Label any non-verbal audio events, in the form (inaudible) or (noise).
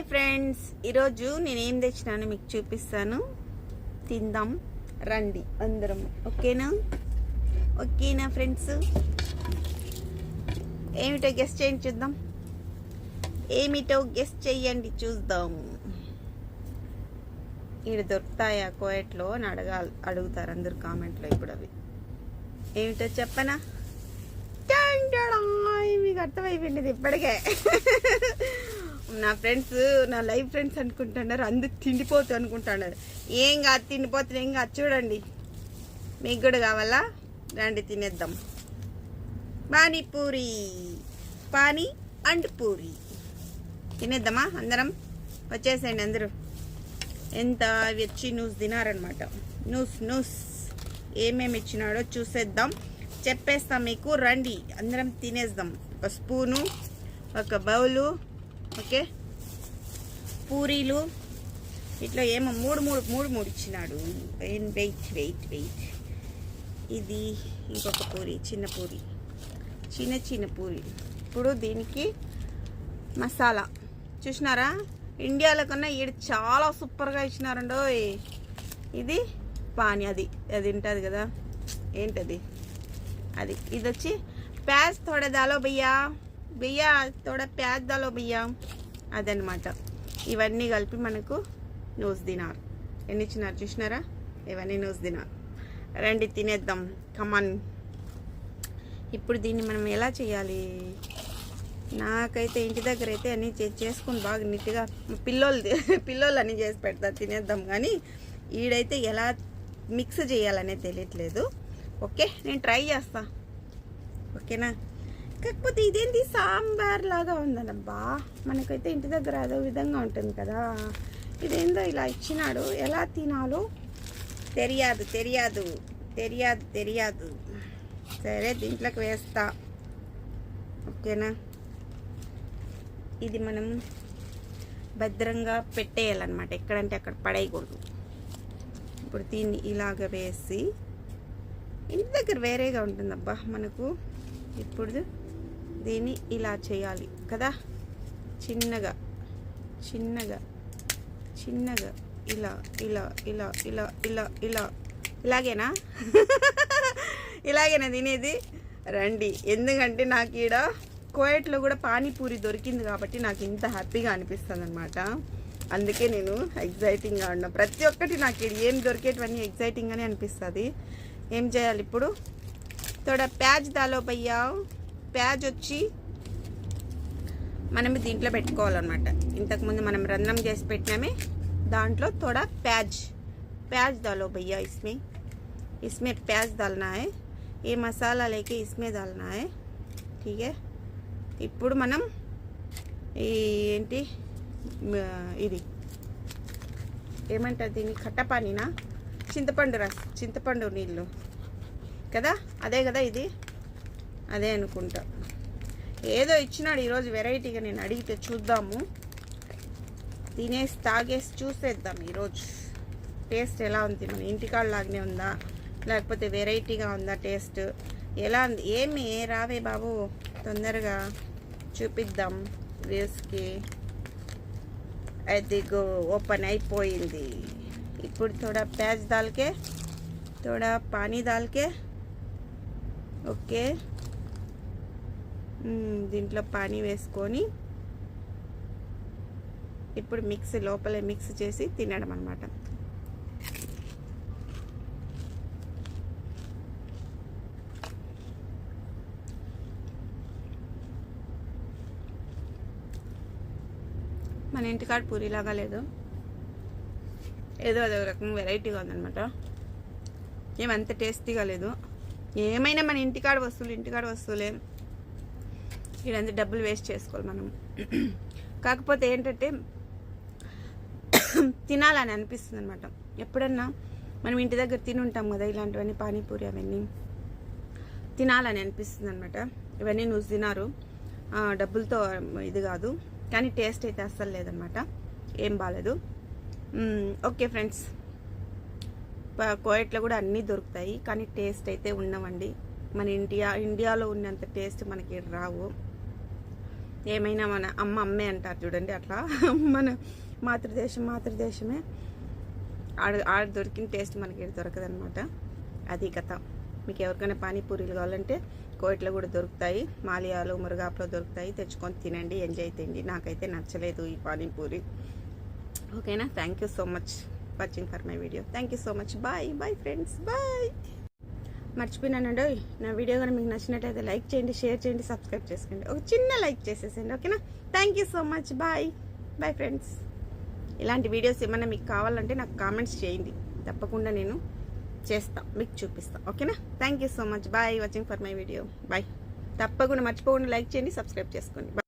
Hi friends. ఈరోజు నేనేం తెచ్చినాను మీకు చూపిస్తాను. తిందాం. రండి అందరం. ఓకేనా? ఓకేనా ఫ్రెండ్స్? ఏమిటో గెస్ట్ చేయండి చూద్దాం. ఏమిటో గెస్ట్ చెయ్యండి చూద్దాం. ఇక్కడ దొరుకుతాయా కోయట్లో అని అడగాలి అడుగుతారు అందరు కామెంట్లో ఇప్పుడు అవి. ఏమిటో చెప్పనా? మీకు అర్థమైపోయింది ఇప్పటికే. నా ఫ్రెండ్స్ నా లైవ్ ఫ్రెండ్స్ అనుకుంటున్నారు అందుకు తిండిపోతు అనుకుంటున్నారు. ఏం కాదు తిండిపోతుంది ఏం కాదు చూడండి. మీకు కూడా కావాలా? రండి తినేద్దాం. పానీపూరి. పానీ అండ్ పూరి. తినేద్దామా అందరం? వచ్చేసేయండి అందరూ. ఎంత అవి వచ్చి న్యూస్ తినారనమాట న్యూస్ న్యూస్ ఏమేమి ఇచ్చినాడో చూసేద్దాం. చెప్పేస్తాం మీకు రండి. అందరం తినేద్దాం. ఒక స్పూను ఒక బౌలు ఓకే? పూరీలు. ఇట్లా ఏమో మూడు మూడు మూడు మూడు ఇచ్చినాడు. Wait wait wait. ఇది ఇంకొక పూరి చిన్న పూరి. చిన్న చిన్న పూరి. ఇప్పుడు దీనికి మసాలా. చూసినారా? ఇండియాలో కన్నా ఈడ చాలా సూపర్గా ఇచ్చినారండో ఇది పానీ అది. అది ఉంటుంది కదా. ఏంటది? అది. ఇది వచ్చి ప్యాస్ తోడ దాలో భయ్యా. బియ్య తోడ ప్యాజ్ బియ్య అదనమాట ఇవన్నీ కలిపి మనకు నూస్ దినార్. ఎన్ని ఇచ్చినారు చూసినారా? ఇవన్నీ నూస్ దినార్. రండి తినేద్దాం. కమాన్ ఇప్పుడు దీన్ని మనం ఎలా చేయాలి? నాకైతే ఇంటి దగ్గర అయితే అన్నీ చే- చేసుకుని బాగా నీట్గా పిల్లోలు (laughs) పిల్లోలు అన్నీ చేసి పెడతా తినేద్దాం. కానీ ఈడైతే ఎలా మిక్స్ చేయాలనే తెలియట్లేదు. ఓకే నేను ట్రై చేస్తా. ఓకేనా? కాకపోతే ఇదేంటి సాంబార్ లాగా ఉందనబ్బా. మనకైతే ఇంటి దగ్గర అదో విధంగా ఉంటుంది కదా. ఇదేందో ఇలా ఇచ్చినాడు. ఎలా తినాలో తెలియదు తెలియదు తెలియదు తెలియదు. సరే దీంట్లోకి వేస్తా. ఓకేనా? ఇది మనం భద్రంగా పెట్టేయాలన్నమాట. ఎక్కడంటే అక్కడ పడేయకూడదు. ఇప్పుడు దీన్ని ఇలాగ వేసి ఇంటి దగ్గర వేరేగా ఉంటుందబ్బా మనకు. ఇప్పుడు దీన్ని ఇలా చేయాలి కదా? చిన్నగా చిన్నగా చిన్నగా ఇలా ఇలా ఇలా ఇలా ఇలా ఇలా. ఇలాగేనా? (laughs) ఇలాగేనా తినేది? రండి. ఎందుకంటే నాకు ఈడ కోయట్లో కూడా పానీపూరి దొరికింది కాబట్టి నాకు ఇంత హ్యాపీగా అనిపిస్తుంది అనమాట అందుకే నేను ఎగ్జైటింగ్గా ఉన్నా. ప్రతి ఒక్కటి నాకు ఈడ ఏం దొరికేటివన్నీ ఎగ్జైటింగ్గానే అనిపిస్తుంది. ఏం చేయాలి ఇప్పుడు? తోడ ప్యాజ్ దాలో ప్యాజ్ వచ్చి మనం దీంట్లో పెట్టుకోవాలన్నమాట ఇంతకుముందు మనం రంధ్రం చేసి పెట్టినామే దాంట్లో थोड़ा प्याज प्याज डालो भैया इसमें इसमें प्याज डालना है ये मसाला लेके इसमें डालना है ठीक है ఇప్పుడు మనం ఈ ఏంటి మ, ఇది ఏమంటారు దీన్ని కట్టపానినా చింతపండు రస్ చింతపండు నీళ్ళు కదా అదే కదా ఇది అదే అనుకుంటా. ఏదో ఇచ్చినాడు ఈరోజు వెరైటీగా నేను అడిగితే చూద్దాము. తినేసి తాగేసి చూసేద్దాం ఈరోజు. టేస్ట్ ఎలా ఉంది? మన ఇంటికాడ లాగానే ఉందా? లేకపోతే వెరైటీగా ఉందా టేస్ట్ ఎలా ఉంది? ఏమి? రావే బాబు తొందరగా చూపిద్దాం వ్యూస్కి. అది ఓపెన్ అయిపోయింది. ఇప్పుడు థోడా ప్యాజ్ దాల్కే థోడా పానీ దాల్కే. ఓకే. దీంట్లో పానీ వేసుకొని ఇప్పుడు మిక్స్ లోపలే మిక్స్ చేసి తినడం అనమాట మన ఇంటికాడ పూరిలాగా లేదు. ఏదో అదో రకం వెరైటీగా ఉందన్నమాట. ఏమంత టేస్టీగా లేదు. ఏమైనా మన ఇంటికాడ వస్తువులు ఇంటికాడ వస్తువులే. ఇదంతా డబ్బులు వేస్ట్ చేసుకోవాలి మనం. కాకపోతే ఏంటంటే తినాలని అనిపిస్తుంది అనమాట ఎప్పుడన్నా మనం ఇంటి దగ్గర తిని ఉంటాం కదా ఇలాంటివన్నీ పానీపూరి అవన్నీ. తినాలని అనిపిస్తుంది అనమాట ఇవన్నీ నువ్వు తినారు. డబ్బులతో ఇది కాదు. కానీ టేస్ట్ అయితే అస్సలు లేదనమాట ఏం బాగాలేదు ఓకే ఫ్రెండ్స్. కోయట్లో కూడా అన్నీ దొరుకుతాయి. కానీ టేస్ట్ అయితే ఉండవండి. మన ఇండియా ఇండియాలో ఉన్నంత టేస్ట్ మనకి రావు. ఏమైనా మన అమ్మ అమ్మే అంటారు చూడండి అట్లా. మన మాతృదేశం మాతృదేశమే. ఆడ ఆడ దొరికిన టేస్ట్ మనకి ఈడ దొరకదనమాట అది కథ. మీకు ఎవరికైనా పానీపూరీలు కావాలంటే కోయిట్లో కూడా దొరుకుతాయి. మాలియాలు మురుగాపులో దొరుకుతాయి. తెచ్చుకొని తినండి ఎంజాయ్ తిండి నాకైతే నచ్చలేదు ఈ పానీపూరి. ఓకేనా? Thank you so much watching for my video thank you so much bye bye friends bye మర్చిపోయినానండి. ఓయ్, నా వీడియో కానీ మీకు నచ్చినట్టయితే లైక్ చేయండి షేర్ చేయండి సబ్స్క్రైబ్ చేసుకోండి. ఒక చిన్న లైక్ చేసేసేయండి ఓకేనా? Thank you so much bye bye friends ఇలాంటి వీడియోస్ ఏమైనా మీకు కావాలంటే నాకు కామెంట్స్ చేయండి. తప్పకుండా నేను చేస్తా మీకు చూపిస్తా ఓకేనా? Thank you so much bye watching for my video bye తప్పకుండా మర్చిపోకుండా లైక్ చేయండి సబ్స్క్రైబ్ చేసుకోండి.